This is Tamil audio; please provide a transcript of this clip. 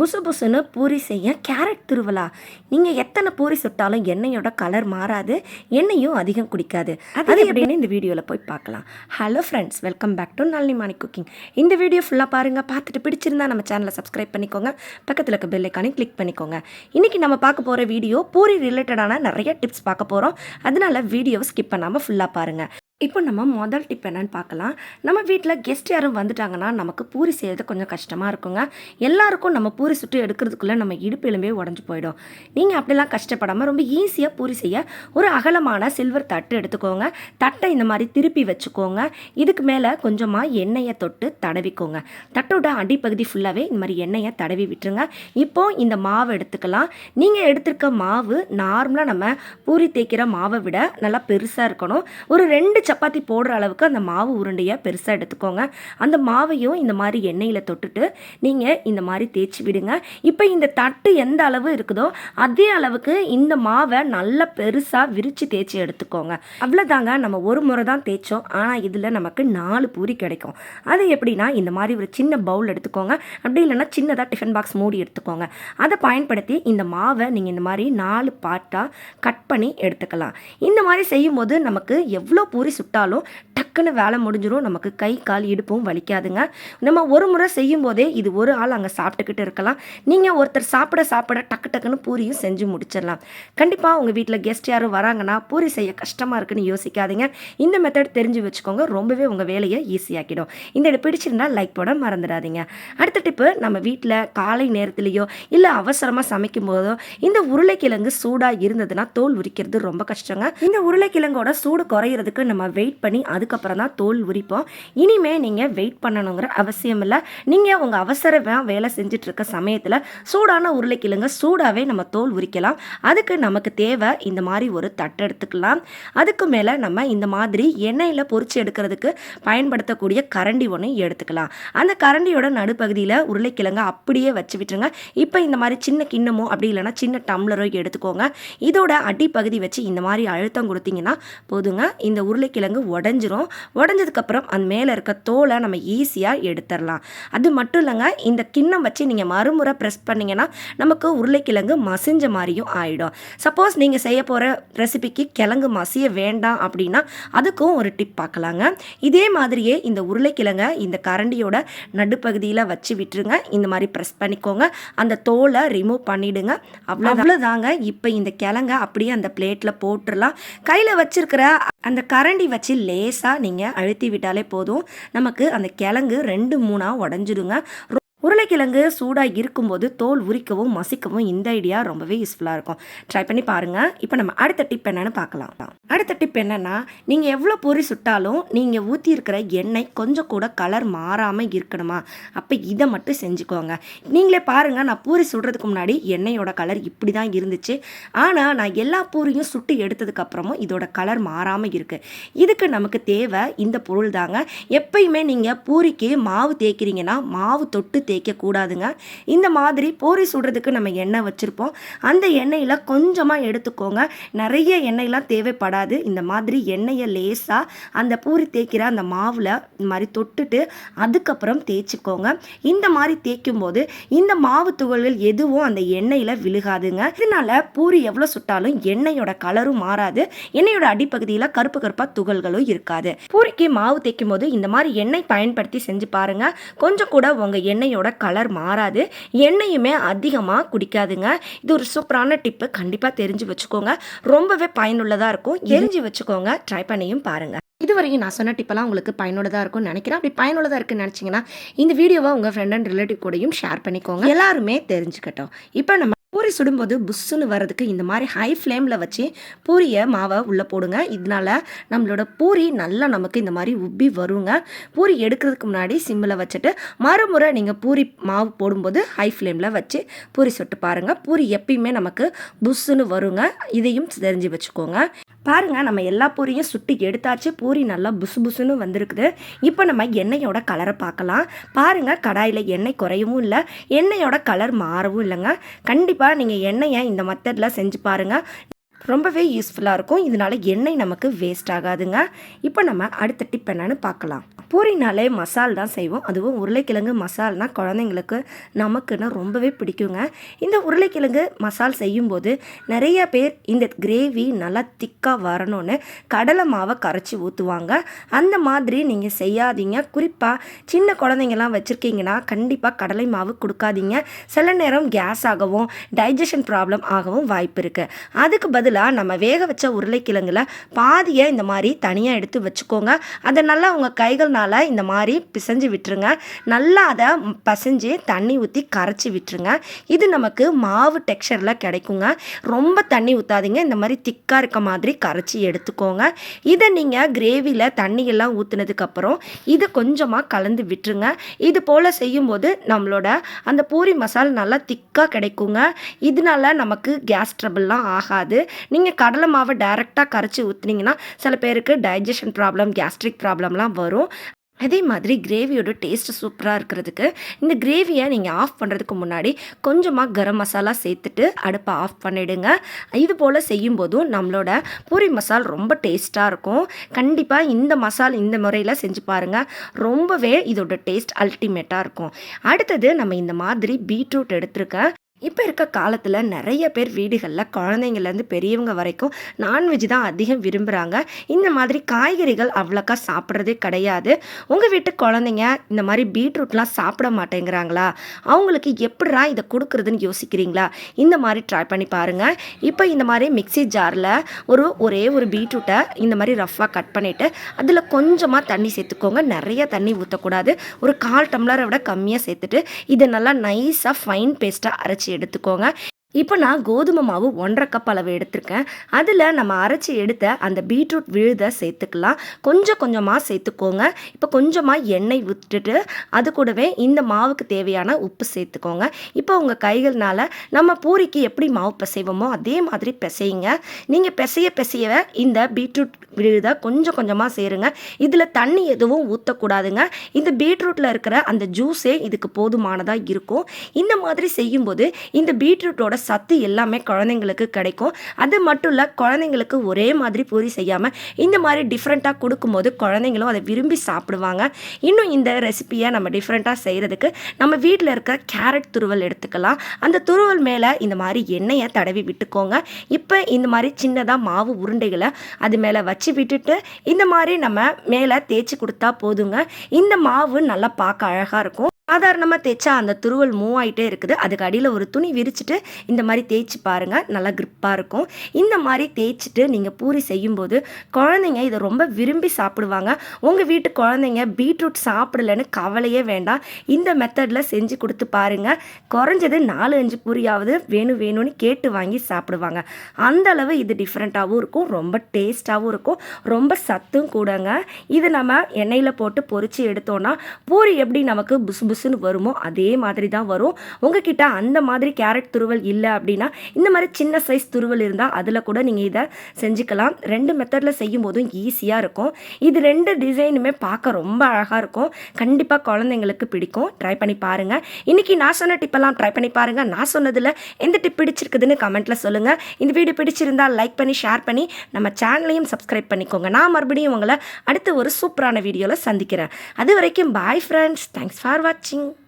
புசு புசுன்னு பூரி செய்ய கேரட் திருவிழா. நீங்கள் எத்தனை பூரி சுட்டாலும் எண்ணெயோட கலர் மாறாது எண்ணெயும் அதிகம் குடிக்காது. அது எப்படின்னு இந்த வீடியோவில் போய் பார்க்கலாம். Hello friends welcome back to Nalini Mani cooking இந்த வீடியோ ஃபுல்லாக பாருங்கள் பார்த்துட்டு பிடிச்சிருந்தா நம்ம சேனலை சப்ஸ்கிரைப் பண்ணிக்கோங்க பக்கத்தில் இருக்க பெல் ஐக்கானையும் கிளிக் பண்ணிக்கோங்க. இன்றைக்கி நம்ம பார்க்க போகிற வீடியோ பூரி ரிலேட்டடான நிறைய டிப்ஸ் பார்க்க போகிறோம் அதனால வீடியோவை ஸ்கிப் பண்ணாமல் ஃபுல்லாக பாருங்கள் இப்போ நம்ம முதல் டிப் என்னன்னு பார்க்கலாம். நம்ம வீட்டில் கெஸ்ட் யாரும் வந்துட்டாங்கன்னா நமக்கு பூரி செய்கிறது கொஞ்சம் கஷ்டமாக இருக்குங்க. எல்லாருக்கும் நம்ம பூரி சுட்டு எடுக்கிறதுக்குள்ளே நம்ம இடுப்பு எலும்பே உடஞ்சி போயிடும். நீங்கள் அப்படிலாம் கஷ்டப்படாமல் ரொம்ப ஈஸியாக பூரி செய்ய ஒரு அகலமான சில்வர் தட்டு எடுத்துக்கோங்க. தட்டை இந்த மாதிரி திருப்பி வச்சுக்கோங்க. இதுக்கு மேலே கொஞ்சமாக எண்ணெயை தொட்டு தடவிக்கோங்க. தட்டோட அடிப்பகுதி ஃபுல்லாகவே இந்த மாதிரி எண்ணெயை தடவி விட்டுருங்க. இப்போ இந்த மாவு எடுத்துக்கலாம். நீங்கள் எடுத்திருக்க மாவு நார்மலாக நம்ம பூரி தேய்க்கிற மாவை விட நல்லா பெருசாக இருக்கணும். ஒரு ரெண்டு சப்பாத்தி போடுற அளவுக்கு அந்த மாவு உருண்டையாக பெருசாக எடுத்துக்கோங்க. அந்த மாவையும் இந்த மாதிரி எண்ணெயில் தொட்டுட்டு நீங்கள் இந்த மாதிரி தேய்ச்சி விடுங்க. இப்போ இந்த தட்டு எந்த அளவு இருக்குதோ அதே அளவுக்கு இந்த மாவை நல்லா பெருசாக விரித்து தேய்ச்சி எடுத்துக்கோங்க. அவ்வளோதாங்க நம்ம ஒரு முறை தான் தேய்ச்சோம். ஆனால் இதில் நமக்கு நாலு பூரி கிடைக்கும். அது எப்படின்னா இந்த மாதிரி ஒரு சின்ன பவுல் எடுத்துக்கோங்க. அப்படி இல்லைன்னா சின்னதாக டிஃபன் பாக்ஸ் மூடி எடுத்துக்கோங்க. அதை பயன்படுத்தி இந்த மாவை நீங்கள் இந்த மாதிரி நாலு பார்ட்டாக கட் பண்ணி எடுத்துக்கலாம். இந்த மாதிரி செய்யும்போது நமக்கு எவ்வளோ பூரி சுட்டாலும் டக்குன்னு வேலை முடிஞ்சிடும் நமக்கு கை கால் இடுப்பும் வலிக்காதுங்க. நம்ம ஒரு முறை செய்யும் போதே இது ஒரு ஆள் அங்கே சாப்பிட்டுக்கிட்டு இருக்கலாம். நீங்கள் ஒருத்தர் சாப்பிட சாப்பிட டக்கு டக்குன்னு பூரியும் செஞ்சு முடிச்சிடலாம். கண்டிப்பாக உங்கள் வீட்டில் கெஸ்ட் யாரும் வராங்கன்னா பூரி செய்ய கஷ்டமாக இருக்குன்னு யோசிக்காதீங்க. இந்த மெத்தட் தெரிஞ்சு வச்சுக்கோங்க. ரொம்பவே உங்கள் வேலையை ஈஸியாக்கிடும் இந்த இடம் பிடிச்சிருந்தா லைக் போட மறந்துடாதீங்க. அடுத்த டிப்பு நம்ம வீட்டில் காலை நேரத்துலேயோ இல்லை அவசரமாக சமைக்கும் போதோ இந்த உருளைக்கிழங்கு சூடாக இருந்ததுன்னா தோல் உரிக்கிறது ரொம்ப கஷ்டங்க. இந்த உருளைக்கிழங்கோட சூடு குறையிறதுக்கு நம்ம வெயிட் பண்ணி அதுக்கப்புறம் அப்புறம் தான் தோல் உரிப்போம். இனிமேல் நீங்கள் வெயிட் பண்ணணுங்கிற அவசியம் இல்லை. நீங்கள் உங்கள் அவசரமாக வேலை செஞ்சுட்டு இருக்க சமயத்தில் சூடான உருளைக்கிழங்கு சூடாகவே நம்ம தோல் உரிக்கலாம். அதுக்கு நமக்கு தேவை இந்த மாதிரி ஒரு தட்டு எடுத்துக்கலாம். அதுக்கு மேலே நம்ம இந்த மாதிரி எண்ணெயில் பொறிச்சு எடுக்கிறதுக்கு பயன்படுத்தக்கூடிய கரண்டி ஒன்று எடுத்துக்கலாம். அந்த கரண்டியோட நடுப்பகுதியில் உருளைக்கிழங்கு அப்படியே வச்சு விட்டுருங்க. இப்போ இந்த மாதிரி சின்ன கிண்ணமோ அப்படி இல்லைன்னா சின்ன டம்ளரோ எடுத்துக்கோங்க. இதோட அடிப்பகுதி வச்சு இந்த மாதிரி அழுத்தம் கொடுத்தீங்கன்னா போதுங்க. இந்த உருளைக்கிழங்கு உடஞ்சிரும். உடஞ்சதுக்கப்புறம் அந்த மேலே இருக்க தோலை நம்ம ஈஸியாக எடுத்துடலாம். அது மட்டும் இல்லைங்க இந்த கிண்ணம் வச்சு நீங்கள் மறுமுறை ப்ரெஸ் பண்ணிங்கன்னா நமக்கு உருளைக்கிழங்கு மசிஞ்ச மாதிரியும் ஆகிடும் சப்போஸ் நீங்கள் செய்ய போகிற ரெசிபிக்கு கிழங்கு மசிய வேண்டாம் அப்படின்னா அதுக்கும் ஒரு டிப் பார்க்கலாங்க. இதே மாதிரியே இந்த உருளைக்கிழங்கை இந்த கரண்டியோட நடுப்பகுதியில் வச்சு விட்டுருங்க. இந்த மாதிரி ப்ரெஸ் பண்ணிக்கோங்க. அந்த தோலை ரிமூவ் பண்ணிவிடுங்க அவ்வளோ அவ்வளோதாங்க இப்போ இந்த கிழங்க அப்படியே அந்த பிளேட்டில் போட்டுடலாம். கையில் வச்சுருக்கிற அந்த கரண்டி வச்சு லேசாக நீங்கள் அழுத்தி விட்டாலே போதும். நமக்கு அந்த கிழங்கு ரெண்டு மூணாக உடஞ்சிடுங்க. உருளைக்கிழங்கு சூடாக இருக்கும்போது தோல் உரிக்கவும் மசிக்கவும் இந்த ஐடியா ரொம்பவே யூஸ்ஃபுல்லாக இருக்கும். ட்ரை பண்ணி பாருங்கள் இப்போ நம்ம அடுத்த டிப் என்னென்னு பார்க்கலாம். அடுத்த டிப் என்னென்னா நீங்கள் எவ்வளோ பொறி சுட்டாலும் நீங்கள் ஊற்றியிருக்கிற எண்ணெய் கொஞ்சம் கூட கலர் மாறாமல் இருக்கணுமா? அப்போ இதை மட்டும் செஞ்சுக்கோங்க. நீங்களே பாருங்கள் நான் பூரி சுடுறதுக்கு முன்னாடி எண்ணெயோட கலர் இப்படி தான் இருந்துச்சு. ஆனால் நான் எல்லா பூரியும் சுட்டு எடுத்ததுக்கப்புறமும் இதோட கலர் மாறாமல் இருக்குது இதுக்கு நமக்கு தேவை இந்த பொருள் தாங்க. எப்பயுமே நீங்கள் பூரிக்கு மாவு தேய்க்கிறீங்கன்னா மாவு தொட்டு சேர்க்கக்கூடாதுங்க இந்த மாதிரி பூரி சுடுறதுக்கு நம்ம எண்ணெய் வச்சுருப்போம். அந்த எண்ணெயில் கொஞ்சமாக எடுத்துக்கோங்க. நிறைய எண்ணெயெலாம் தேவைப்படாது. இந்த மாதிரி எண்ணெயை லேசாக அந்த பூரி தேய்க்கிற அந்த மாவில் இந்த மாதிரி தொட்டுட்டு அதுக்கப்புறம் தேய்ச்சிக்கோங்க. இந்த மாதிரி தேய்க்கும் போது இந்த மாவு துகள்கள் எதுவும் அந்த எண்ணெயில் விழுகாதுங்க. இதனால பூரி எவ்வளோ சுட்டாலும் எண்ணெயோட கலரும் மாறாது. எண்ணெயோட அடிப்பகுதியில் கருப்பு கருப்பாக துகள்களும் இருக்காது. பூரிக்கு மாவு தேய்க்கும் போது இந்த மாதிரி எண்ணெய் பயன்படுத்தி செஞ்சு பாருங்க. கொஞ்சம் கூட உங்கள் எண்ணெயோட கலர் மாறாது. எண்ணெயுமே அதிகமாக குடிக்காதுங்க. இது ஒரு சூப்பரான டிப்பு கண்டிப்பாக தெரிஞ்சு வச்சுக்கோங்க. ரொம்பவே பயனுள்ளதாக இருக்கும். தெரிஞ்சு வச்சுக்கோங்க. ட்ரை பண்ணியும் பாருங்கள் இதுவரையும் நான் சொன்ன டிப்பெல்லாம் உங்களுக்கு பயனுள்ளதாக இருக்கும்னு நினைக்கிறேன். அப்படி பயனுள்ளதாக இருக்குன்னு நினச்சிங்கன்னா இந்த வீடியோவை உங்கள் ஃப்ரெண்ட் அண்ட் ரிலேட்டிவ் கூடயும் ஷேர் பண்ணிக்கோங்க. எல்லாருமே தெரிஞ்சுக்கட்டும். இப்போ நம்ம பூரி சுடும்போது புஷ்ஷுன்னு வர்றதுக்கு இந்த மாதிரி ஹை ஃப்ளேமில் வச்சு பூரியை மாவை உள்ளே போடுங்க. இதனால நம்மளோட பூரி நல்லா நமக்கு இந்த மாதிரி உப்பி வருங்க. பூரி எடுக்கிறதுக்கு முன்னாடி சிம்மில் வச்சுட்டு மறுமுறை நீங்கள் பூரி மாவு போடும்போது ஹை ஃப்ளேமில் வச்சு பூரி சுட்டு பாருங்கள் பூரி எப்பயுமே நமக்கு புஷ்ஷுன்னு வருங்க. இதையும் தெரிஞ்சு வச்சுக்கோங்க. பாருங்கள் நம்ம எல்லா பூரியும் சுட்டு எடுத்தாச்சு. பூரி நல்லா புசு புசுன்னு வந்திருக்குது. இப்போ நம்ம எண்ணெயோட கலரை பார்க்கலாம். பாருங்கள் கடாயில் எண்ணெய் குறையவும் இல்லை. எண்ணெயோட கலர் மாறவும் இல்லைங்க. கண்டிப்பாக நீங்கள் எண்ணெயை இந்த மெத்தடில் செஞ்சு பாருங்கள் ரொம்பவே யூஸ்ஃபுல்லாக இருக்கும். இதனால எண்ணெய் நமக்கு வேஸ்ட் ஆகாதுங்க. இப்போ நம்ம அடுத்த டிப் என்னன்னு பார்க்கலாம். பூரினாலே மசால் தான் செய்வோம். அதுவும் உருளைக்கிழங்கு மசால்னால் குழந்தைங்களுக்கு நமக்குன்னு ரொம்பவே பிடிக்குங்க. இந்த உருளைக்கிழங்கு மசால் செய்யும்போது நிறைய பேர் இந்த கிரேவி நல்லா திக்காக வரணும்னு கடலை மாவை கரைச்சி ஊற்றுவாங்க அந்த மாதிரி நீங்கள் செய்யாதீங்க. குறிப்பாக சின்ன குழந்தைங்கலாம் வச்சுருக்கீங்கன்னா கண்டிப்பாக கடலை மாவு கொடுக்காதீங்க. சில நேரம் கேஸ் ஆகவும் டைஜஷன் ப்ராப்ளம் ஆகவும் வாய்ப்பு இருக்குது அதுக்கு பதிலாக நம்ம வேக வச்ச உருளைக்கிழங்குல பாதியை இந்த மாதிரி தனியாக எடுத்து வச்சுக்கோங்க. அதை நல்லா உங்கள் கைகள்னால இந்த மாதிரி பிசைஞ்சு விட்டுருங்க. நல்லா அதை பசைஞ்சு தண்ணி ஊற்றி கரைச்சி விட்டுருங்க. இது நமக்கு மாவு டெக்ஸ்சரில் கிடைக்குங்க. ரொம்ப தண்ணி ஊற்றாதீங்க இந்த மாதிரி திக்காக இருக்க மாதிரி கரைச்சி எடுத்துக்கோங்க. இதை நீங்கள் கிரேவியில் தண்ணியெல்லாம் ஊற்றுனதுக்கப்புறம் இதை கொஞ்சமாக கலந்து விட்டுருங்க. இது போல் செய்யும்போது நம்மளோட அந்த பூரி மசால் நல்லா திக்காக கிடைக்குங்க. இதனால நமக்கு கேஸ் ட்ரபிள்லாம் ஆகாது. நீங்கள் கடலை மாவை டைரெக்டாக கரைச்சி ஊற்றுனீங்கன்னா சில பேருக்கு டைஜஷன் ப்ராப்ளம் கேஸ்ட்ரிக் ப்ராப்ளம்லாம் வரும். அதே மாதிரி கிரேவியோட டேஸ்ட் சூப்பராக இருக்கிறதுக்கு இந்த கிரேவியை நீங்கள் ஆஃப் பண்ணுறதுக்கு முன்னாடி கொஞ்சமாக கரம் மசாலா சேர்த்துட்டு அடுப்பை ஆஃப் பண்ணிவிடுங்க இது போல் செய்யும்போதும் நம்மளோட பூரி மசால் ரொம்ப டேஸ்ட்டாக இருக்கும். கண்டிப்பாக இந்த மசால் இந்த முறையில் செஞ்சு பாருங்கள் ரொம்பவே இதோட டேஸ்ட் அல்டிமேட்டாக இருக்கும். அடுத்தது நம்ம இந்த மாதிரி பீட்ரூட் எடுத்திருக்கேன் இப்போ இருக்க காலத்தில் நிறைய பேர் வீடுகளில் குழந்தைங்கள்லேருந்து பெரியவங்க வரைக்கும் நான்வெஜ் தான் அதிகம் விரும்புகிறாங்க இந்த மாதிரி காய்கறிகள் அவ்வளோக்கா சாப்பிட்றதே கிடையாது. உங்கள் வீட்டு குழந்தைங்க இந்த மாதிரி பீட்ரூட்லாம் சாப்பிட மாட்டேங்கிறாங்களா? அவங்களுக்கு எப்படிரா இதை கொடுக்குறதுன்னு யோசிக்கிறீங்களா? இந்த மாதிரி ட்ரை பண்ணி பாருங்கள் இப்போ இந்த மாதிரி மிக்ஸி ஜாரில் ஒரு ஒரே ஒரு பீட்ரூட்டை இந்த மாதிரி ரஃப்பாக கட் பண்ணிவிட்டு அதில் கொஞ்சமாக தண்ணி சேர்த்துக்கோங்க. நிறைய தண்ணி ஊற்றக்கூடாது ஒரு கால் டம்ளரை விட கம்மியாக சேர்த்துட்டு இதை நல்லா நைஸாக ஃபைன் பேஸ்ட்டாக அரைச்சி எடுத்துக்கோங்க. இப்போ நான் கோதுமை மாவு ஒன்றரை கப் அளவு எடுத்திருக்கேன். அதில் நம்ம அரைச்சி எடுத்த அந்த பீட்ரூட் விழுதை சேர்த்துக்கலாம். கொஞ்சம் கொஞ்சமாக சேர்த்துக்கோங்க. இப்போ கொஞ்சமாக எண்ணெய் விட்டுட்டு அது கூடவே இந்த மாவுக்கு தேவையான உப்பு சேர்த்துக்கோங்க. இப்போ உங்கள் கைகள்னால நம்ம பூரிக்கு எப்படி மாவு பிசைவோமோ அதே மாதிரி பிசையுங்க. நீங்கள் பிசைய பிசைய இந்த பீட்ரூட் விழுதை கொஞ்சம் கொஞ்சமாக சேருங்க. இதில் தண்ணி எதுவும் ஊற்றக்கூடாதுங்க இந்த பீட்ரூட்டில் இருக்கிற அந்த ஜூஸே இதுக்கு போதுமானதாக இருக்கும். இந்த மாதிரி செய்யும்போது இந்த பீட்ரூட்டோட சத்து எல்லாமே குழந்தைங்களுக்கு கிடைக்கும். அது மட்டும் இல்லை குழந்தைங்களுக்கு ஒரே மாதிரி பூரி செய்யாமல் இந்த மாதிரி டிஃப்ரெண்ட்டாக கொடுக்கும்போது குழந்தைங்களும் அதை விரும்பி சாப்பிடுவாங்க. இன்னும் இந்த ரெசிபியை நம்ம டிஃப்ரெண்ட்டாக செய்கிறதுக்கு நம்ம வீட்டில் இருக்க கேரட் துருவல் எடுத்துக்கலாம். அந்த துருவல் மேலே இந்த மாதிரி எண்ணெயை தடவி விட்டுக்கோங்க. இப்போ இந்த மாதிரி சின்னதாக மாவு உருண்டைகளை அது மேலே வச்சு விட்டுட்டு இந்த மாதிரி நம்ம மேலே தேய்ச்சி கொடுத்தா போதுங்க. இந்த மாவு நல்லா பார்க்க அழகாக இருக்கும். சாதாரணமாக தேய்ச்சா அந்த துருவல் மூவ் ஆகிட்டே இருக்குது. அதுக்கு அடியில் ஒரு துணி விரிச்சிட்டு இந்த மாதிரி தேய்ச்சி பாருங்கள் நல்லா கிரிப்பாக இருக்கும். இந்த மாதிரி தேய்ச்சிட்டு நீங்கள் பூரி செய்யும்போது குழந்தைங்க இதை ரொம்ப விரும்பி சாப்பிடுவாங்க. உங்கள் வீட்டு குழந்தைங்க பீட்ரூட் சாப்பிடலன்னு கவலையே வேண்டாம். இந்த மெத்தடில் செஞ்சு கொடுத்து பாருங்கள் குறைஞ்சது நாலு அஞ்சு பூரியாவது வேணும் வேணும்னு கேட்டு வாங்கி சாப்பிடுவாங்க. அந்த அளவு இது டிஃப்ரெண்ட்டாகவும் இருக்கும். ரொம்ப டேஸ்ட்டாகவும் இருக்கும். ரொம்ப சத்தும் கூடங்க. இது நம்ம எண்ணெயில் போட்டு பொறிச்சு எடுத்தோன்னா பூரி எப்படி நமக்கு புசு புசுன்னு வருமோ அதே மாதிரி தான் வரும். உங்ககிட்ட அந்த மாதிரி கேரட் துருவல் இல்லை அப்படின்னா இந்த மாதிரி சின்ன சைஸ் துருவல் இருந்தால் அதில் கூட நீங்கள் இதை செஞ்சுக்கலாம். ரெண்டு மெத்தடில் செய்யும் போதும் ஈஸியாக இருக்கும். இது ரெண்டு டிசைனுமே பார்க்க ரொம்ப அழகாக இருக்கும். கண்டிப்பாக குழந்தைங்களுக்கு பிடிக்கும். ட்ரை பண்ணி பாருங்கள் இன்றைக்கி நான் சொன்ன டிப்பெல்லாம் ட்ரை பண்ணி பாருங்கள் நான் சொன்னதில் எந்த டிப் பிடிச்சிருக்குதுன்னு கமெண்ட்டில் சொல்லுங்கள் இந்த வீடியோ பிடிச்சிருந்தால் லைக் பண்ணி ஷேர் பண்ணி நம்ம சேனலையும் சப்ஸ்கிரைப் பண்ணிக்கோங்க. நான் மறுபடியும் உங்களை அடுத்து ஒரு சூப்பரான வீடியோவில் சந்திக்கிறேன். அது வரைக்கும் பாய் ஃப்ரெண்ட்ஸ் தேங்க்ஸ் ஃபார் வாட்சிங் し。